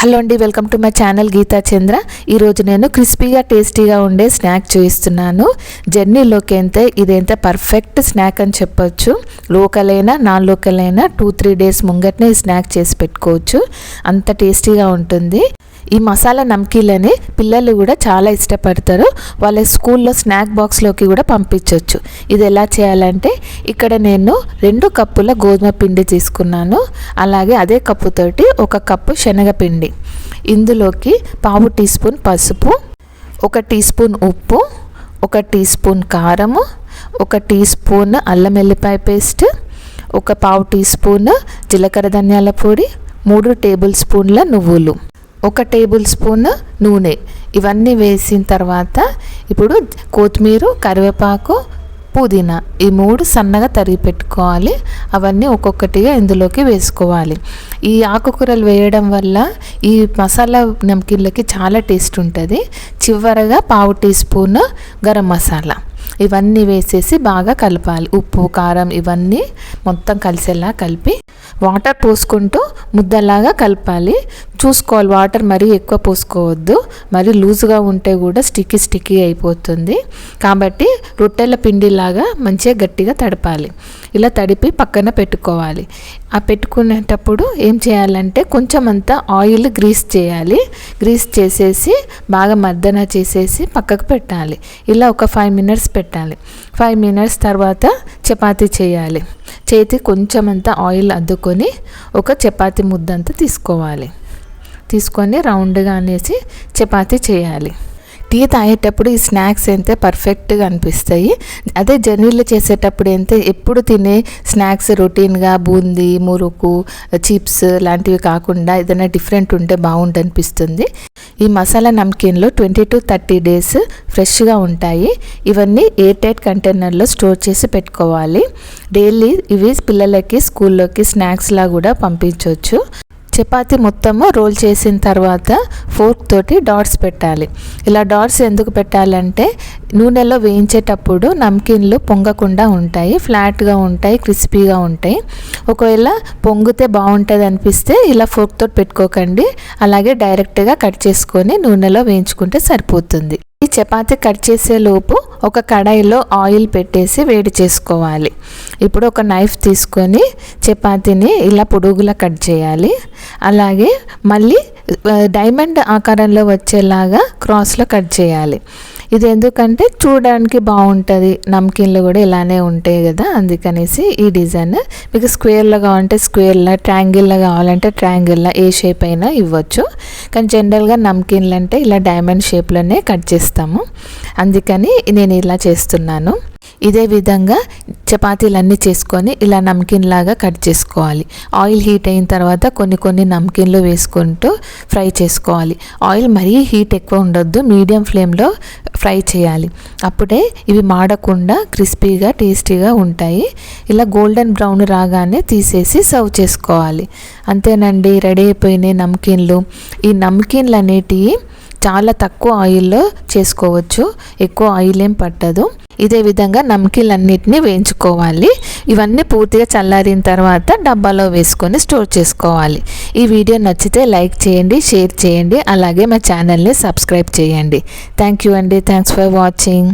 Hello అండి welcome to my channel Geetha Chandra. ఈరోజు నేను క్రిస్పీగా టేస్టీగా ఉండే స్నాక్ చూపిస్తున్నాను జర్నీలోకి అయితే ఇదైతే పర్ఫెక్ట్ స్నాక్ అని చెప్పొచ్చు. లోకల్ అయినా నాన్ లోకల్ అయినా టూ త్రీ డేస్ ముంగట్నే ఈ స్నాక్ చేసి పెట్టుకోవచ్చు. అంత టేస్టీగా ఉంటుంది. ఈ మసాలా నమ్కీలని పిల్లలు కూడా చాలా ఇష్టపడతారు. వాళ్ళ స్కూల్లో స్నాక్ బాక్స్లోకి కూడా పంపించవచ్చు ఇది ఎలా చేయాలంటే ఇక్కడ నేను రెండు కప్పుల గోధుమ పిండి తీసుకున్నాను. అలాగే అదే కప్పుతోటి ఒక కప్పు శనగపిండి. ఇందులోకి పావు టీ స్పూన్ పసుపు ఒక టీ స్పూన్ ఉప్పు ఒక టీ స్పూన్ కారము ఒక టీ స్పూన్ అల్లం ఎల్లిపాయ పేస్ట్ ఒక పావు టీ స్పూన్ జీలకర్ర ధనియాల పొడి మూడు టేబుల్ స్పూన్ల నువ్వులు. ఒక టేబుల్ స్పూన్ నూనె. ఇవన్నీ వేసిన తర్వాత ఇప్పుడు కొత్తిమీర కరివేపాకు పుదీనా ఈ మూడు సన్నగా తరిగి పెట్టుకోవాలి. అవన్నీ ఒక్కొక్కటిగా ఇందులోకి వేసుకోవాలి. ఈ ఆకుకూరలు వేయడం వల్ల ఈ మసాలా నమ్కిన్లకి చాలా టేస్ట్ ఉంటుంది. చివరగా పావు టీ స్పూన్ గరం మసాలా. ఇవన్నీ వేసేసి బాగా కలపాలి. ఉప్పు కారం ఇవన్నీ మొత్తం కలిసేలా కలిపి వాటర్ పోసుకుంటూ ముద్దలాగా కలపాలి. చూసుకోవాలి వాటర్ మరీ ఎక్కువ పోసుకోవద్దు. మరీ లూజ్గా ఉంటే కూడా స్టిక్కీ స్టిక్కీ అయిపోతుంది. కాబట్టి రొట్టెల పిండిలాగా మంచిగా గట్టిగా తడపాలి. ఇలా తడిపి పక్కన పెట్టుకోవాలి. ఆ పెట్టుకునేటప్పుడు ఏం చేయాలంటే కొంచెం అంతా ఆయిల్ గ్రీస్ చేయాలి. గ్రీస్ చేసేసి బాగా మర్దన చేసేసి పక్కకు పెట్టాలి. ఇలా ఒక ఫైవ్ మినిట్స్ పెట్టాలి. ఫైవ్ మినిట్స్ తర్వాత చపాతీ చేయాలి. చేతి కొంచెం అంతా ఆయిల్ అద్దుకొని ఒక చపాతి ముద్దంతా తీసుకోవాలి. తీసుకొని రౌండ్గా అనేసి చపాతి చేయాలి. టీ తాగేటప్పుడు ఈ స్నాక్స్ అయితే పర్ఫెక్ట్గా అనిపిస్తాయి. అదే జర్నీలు చేసేటప్పుడు అయితే ఎప్పుడు తినే స్నాక్స్ రొటీన్గా బూందీ మురుకు చిప్స్ లాంటివి కాకుండా ఏదైనా డిఫరెంట్ ఉంటే బాగుంటుంది అనిపిస్తుంది. ఈ మసాలా నమ్కీన్లో ట్వంటీ టు థర్టీ డేస్ ఫ్రెష్గా ఉంటాయి. ఇవన్నీ ఎయిర్ టైట్ కంటైనర్లో స్టోర్ చేసి పెట్టుకోవాలి. డైలీ ఇవి పిల్లలకి స్కూల్లోకి స్నాక్స్లా కూడా పంపించవచ్చు చపాతి మొత్తము రోల్ చేసిన తర్వాత ఫోర్క్ తోటి డాట్స్ పెట్టాలి. ఇలా డాట్స్ ఎందుకు పెట్టాలంటే నూనెలో వేయించేటప్పుడు నమ్కిన్లు పొంగకుండా ఉంటాయి ఫ్లాట్గా ఉంటాయి క్రిస్పీగా ఉంటాయి. ఒకవేళ పొంగితే బాగుంటుంది అనిపిస్తే ఇలా ఫోర్క్ తోటి పెట్టుకోకండి. అలాగే డైరెక్ట్గా కట్ చేసుకొని నూనెలో వేయించుకుంటే సరిపోతుంది. ఈ చపాతి కట్ చేసే లోపు ఒక కడాయిలో ఆయిల్ పెట్టేసి వేడి చేసుకోవాలి. ఇప్పుడు ఒక నైఫ్ తీసుకొని చపాతీని ఇలా పొడుగులా కట్ చేయాలి. అలాగే మళ్ళీ డైమండ్ ఆకారంలో వచ్చేలాగా క్రాస్లో కట్ చేయాలి. ఇది ఎందుకంటే చూడడానికి బాగుంటుంది. నమ్కిన్లు కూడా ఇలానే ఉంటాయి కదా. అందుకనేసి ఈ డిజైన్ మీకు స్క్వేర్లో కావాలంటే స్క్వేర్లో ట్రాంగిల్లో కావాలంటే ట్రాంగిల్లో ఏ షేప్ అయినా ఇవ్వచ్చు. కానీ జనరల్గా నమ్కిన్లు అంటే ఇలా డైమండ్ షేప్లోనే కట్ చేస్తాము. అందుకని నేను ఇలా చేస్తున్నాను. ఇదే విధంగా చపాతీలన్నీ చేసుకొని ఇలా నమ్కిన్ లాగా కట్ చేసుకోవాలి. ఆయిల్ హీట్ అయిన తర్వాత కొన్ని కొన్ని నమ్కిన్లు వేసుకుంటూ ఫ్రై చేసుకోవాలి. ఆయిల్ మరీ హీట్ ఎక్కువ ఉండొద్దు. మీడియం ఫ్లేమ్లో ఫ్రై చేయాలి. అప్పుడే ఇవి మాడకుండా క్రిస్పీగా టేస్టీగా ఉంటాయి. ఇలా గోల్డెన్ బ్రౌన్ రాగానే తీసేసి సర్వ్ చేసుకోవాలి. అంతేనండి రెడీ అయిపోయినాయి నమ్కిన్లు. ఈ నమ్కిన్లు అనేటివి చాలా తక్కువ ఆయిల్లో చేసుకోవచ్చు. ఎక్కువ ఆయిల్ ఏం పట్టదు. ఇదే విధంగా నమ్కీలన్నిటిని వేయించుకోవాలి. ఇవన్నీ పూర్తిగా చల్లారిన తర్వాత డబ్బాలో వేసుకొని స్టోర్ చేసుకోవాలి. ఈ వీడియో నచ్చితే లైక్ చేయండి షేర్ చేయండి అలాగే మా ఛానల్ని సబ్స్క్రైబ్ చేయండి. థ్యాంక్ యూ అండి. Thanks for watching.